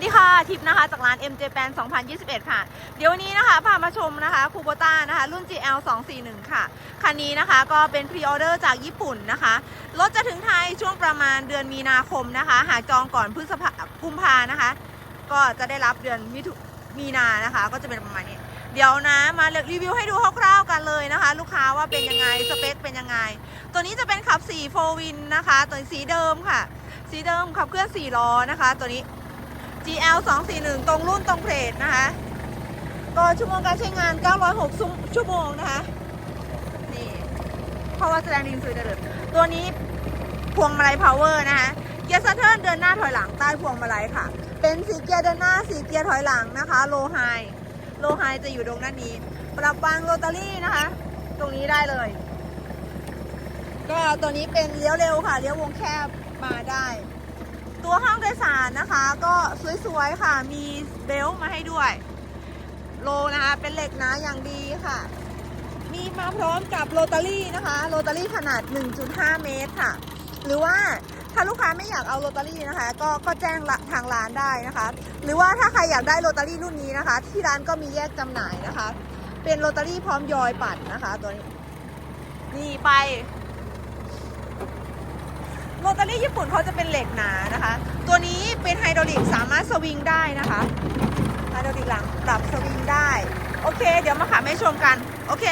สดีค่ะทิปนะคะจากร้าน MJ Pan 2021 ค่ะ เดี๋ยววันนี้นะคะพามาชมนะคะคูโบต้านะคะรุ่น GL 241 ค่ะ คันนี้นะคะก็เป็นพรีออเดอร์จากญี่ปุ่นนะคะรถจะถึงไทยช่วงประมาณเดือนมีนาคมนะคะ หากจองก่อนพฤษภากุมภานะคะ ก็จะได้รับเดือนมิถุมีนานะคะ ก็จะเป็นประมาณนี้ เดี๋ยวนะมารีวิวให้ดูคร่าวๆกันเลยนะคะ ลูกค้าว่าเป็นยังไงสเปคเป็นยังไง ตัวนี้จะเป็นขับ4 4 win นะคะ ตัวสีเดิมค่ะ สีเดิมขับเคลื่อน4ล้อนะคะ ตัวนี้ GL 241 ตรงรุ่นตรงเพลทนะคะ ก็ชั่วโมงการใช้งาน 906 ชั่วโมงนะคะ นี่เพราะว่าแสดงดินสุดเดิมตัวนี้พวงมาลัยพาวเวอร์นะคะ เกียร์สะเทิร์นเดินหน้าถอยหลังใต้พวงมาลัยค่ะ เป็นสีเกียร์เดินหน้าสีเกียร์ถอยหลังนะคะ โลไฮ โลไฮจะอยู่ตรงด้านนี้ ปรับวางโรตารี่นะคะ ตรงนี้ได้เลย ก็ตัวนี้เป็นเลี้ยวเร็วค่ะ เลี้ยววงแคบมาได้ ยสารนะคะ ก็สวยๆค่ะ มีเบลต์มาให้ด้วย โลนะคะ เป็นเหล็กนะอย่างดีค่ะ มีมาพร้อมกับโรตารี่นะคะ โรตารี่ขนาด 1.5 เมตรค่ะ หรือว่าถ้าลูกค้าไม่อยากเอาโรตารี่นะคะ ก็ก็แจ้งทางร้านได้นะคะ หรือว่าถ้าใครอยากได้โรตารี่รุ่นนี้นะคะ ที่ร้านก็มีแยกจำหน่ายนะคะ เป็นโรตารี่พร้อมยอยปัดนะคะ ตัวนี้ นี่ไป โรตารี่ญี่ปุ่นเขาจะเป็นเหล็กหนานะคะ ตัวนี้เป็นไฮดรอลิกสามารถสวิงได้นะคะไฮดรอลิกหลังปรับสวิงได้ โอเค เดี๋ยวมาขับให้ชมกัน โอเค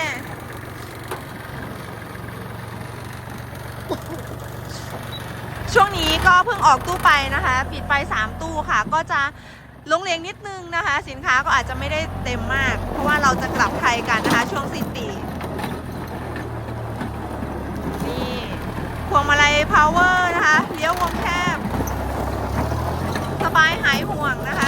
ช่วงนี้ก็เพิ่งออกตู้ไปนะคะ ปิดไป 3 ตู้ค่ะ ก็จะลงเลียงนิดนึงนะคะ สินค้าก็อาจจะไม่ได้เต็มมาก เพราะว่าเราจะกลับไทยกันนะคะ ช่วงสิ้นปี นี่ พวงมาลัยพาวเวอร์นะคะ เลี้ยววงแคบ สบายหายห่วงนะคะ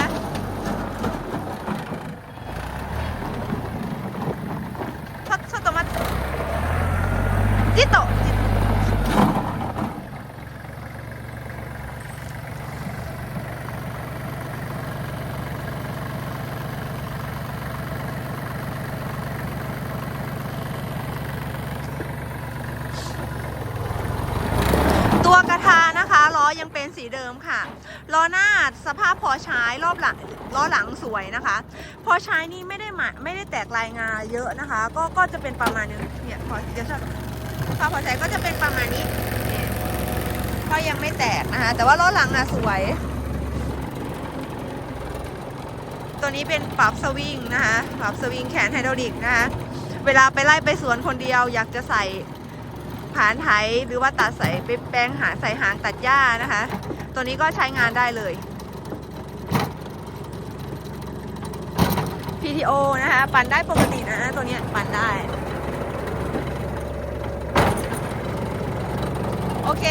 ยังเป็นสีเดิมค่ะล้อหน้าสภาพพอใช้รอบหลังล้อหลังสวยนะคะ พอใช้นี่ไม่ได้มาไม่ได้แตกลายงาเยอะนะคะ ก็ก็จะเป็นประมาณนึงเนี่ยพอเดี๋ยวชอบพอพอใช้ก็จะเป็นประมาณนี้ก็ยังไม่แตกนะคะ แต่ว่าล้อหลังนะสวย ตัวนี้เป็นปรับสวิงนะคะ ปรับสวิงแขนไฮดรอลิกนะคะ เวลาไปไล่ไปสวนคนเดียวอยากจะใส่ ผานไถหรือว่าตัดใส่ไปแปลงหาใส่หางตัดหญ้านะคะ ตัวนี้ก็ใช้งานได้เลย PTO นะคะ ปั่นได้ปกตินะตัวนี้ปั่นได้ โอเค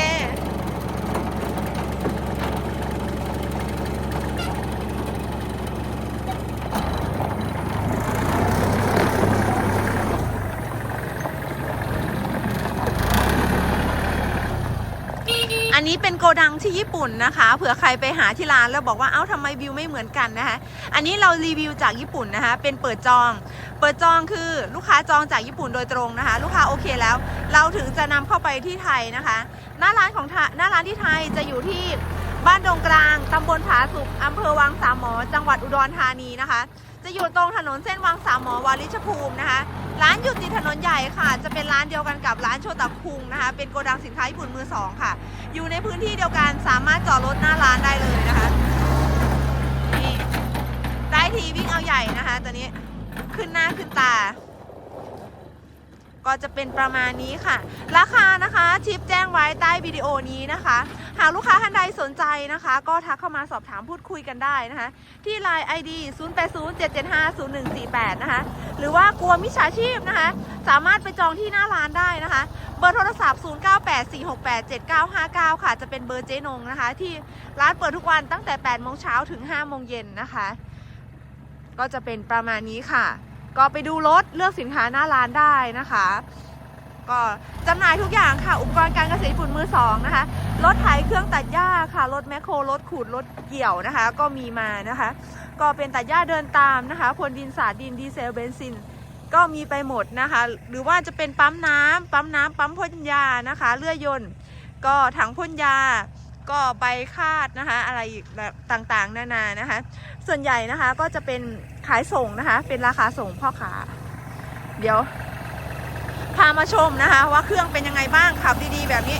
อั นนี้เป็นโกดังที่ญี่ปุ่นนะคะ เผื่อใครไปหาที่ร้านแล้วบอกว่าเอ้าทำไมวิวไม่เหมือนกันนะคะ อันนี้เรารีวิวจากญี่ปุ่นนะคะ เป็นเปิดจอง เปิดจองคือลูกค้าจองจากญี่ปุ่นโดยตรงนะคะ ลูกค้าโอเคแล้ว เราถึงจะนำเข้าไปที่ไทยนะคะ หน้าร้านของหน้าร้านที่ไทยจะอยู่ที่บ้านดงกลางตำบลผาสุกอำเภอวังสามหมอ จังหวัดอุดรธานีนะคะ จะอยู่ตรงถนนเส้นวังสามหมอวาริชภูมินะคะ ร้านอยู่ติดถนนใหญ่ค่ะ จะเป็นร้านเดียวกันกับร้านโชตะคุงนะคะ เป็นโกดังสินค้าญี่ปุ่นมือสองค่ะ อยู่ในพื้นที่เดียวกันสามารถจอดรถหน้าร้านได้เลยนะคะ นี่ได้ทีวิ่งเอาใหญ่นะคะตัวนี้ ขึ้นหน้าขึ้นตา ก็จะเป็นประมาณนี้ค่ะ ราคานะคะชิปแจ้งไว้ใต้วิดีโอนี้นะคะ หากลูกค้าท่านใดสนใจนะคะ ก็ทักเข้ามาสอบถามพูดคุยกันได้นะคะ ที่ Line ID 0807750148 นะคะ หรือว่ากลัวมิจฉาชีพนะคะ สามารถไปจองที่หน้าร้านได้นะคะ เบอร์โทรศัพท์ 0984687959 ค่ะ จะเป็นเบอร์เจ๊นงนะคะ ที่ร้านเปิดทุกวันตั้งแต่8โมงเช้าถึง5โมงเย็นนะคะ ก็จะเป็นประมาณนี้ค่ะ ก็ไปดูรถเลือกสินค้าหน้าร้านได้นะคะ ก็จำหน่ายทุกอย่างค่ะ อุปกรณ์การเกษตรญี่ปุ่นมือสองนะคะ รถไถเครื่องตัดหญ้าค่ะ รถแมคโคร รถขูด รถเกี่ยวนะคะ ก็มีมานะคะ ก็เป็นตัดหญ้าเดินตามนะคะพรวนดินสาดดินดีเซลเบนซิน ก็มีไปหมดนะคะ หรือว่าจะเป็นปั๊มน้ำปั๊มน้ำปั๊มพ่นยานะคะ เลื่อยยนต์ ก็ถังพ่นยาก็ใบคาดนะคะ อะไรต่างๆ นานานะคะ ส่วนใหญ่นะคะก็จะเป็น ขายส่งนะคะ เป็นราคาส่งพ่อค้าเดี๋ยว พามาชมนะคะ ว่าเครื่องเป็นยังไงบ้างขับดีๆ แบบนี้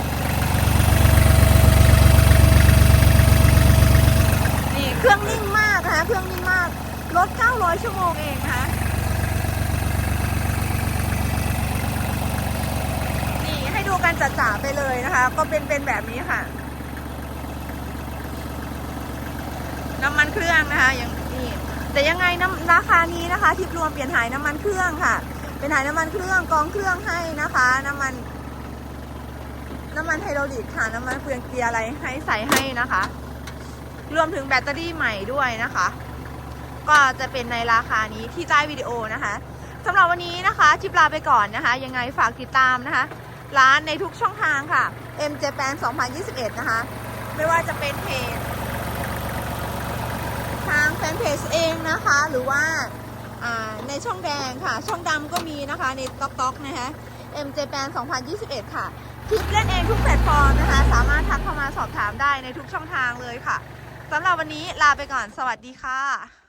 นี่เครื่องนิ่งมากนะคะเครื่องนิ่งมากรถ900 ชั่วโมงเองนะคะนี่ให้ดูกันจ๋าๆไปเลยนะคะ ก็เป็นเป็นแบบนี้ค่ะน้ำมันเครื่องนะคะอย่าง แต่ยังไงน้ำราคานี้นะคะทิปรวมเปลี่ยนหายน้ำมันเครื่องค่ะ เป็นหายน้ำมันเครื่องกองเครื่องให้นะคะ น้ำมัน น้ำมันไฮดรอลิกค่ะ น้ำมันเฟืองเกียร์อะไรให้ใส่ให้นะคะ รวมถึงแบตเตอรี่ใหม่ด้วยนะคะ ก็จะเป็นในราคานี้ที่ใต้วิดีโอนะคะสำหรับวันนี้นะคะชิปลาไปก่อนนะคะ ยังไงฝากติดตามนะคะ ร้านในทุกช่องทางค่ะ M Japan 2021 นะคะ ไม่ว่าจะเป็นเพจ ทางแฟนเพจเองนะคะ หรือว่าในช่องแดงค่ะ ช่องดำก็มีนะคะ ในต๊อกต๊อกนะคะ MJ Pan 2021 ค่ะ คลิปเล่นเองทุกแพลตฟอร์มนะคะ สามารถทักเข้ามาสอบถามได้ในทุกช่องทางเลยค่ะสำหรับวันนี้ลาไปก่อน สวัสดีค่ะ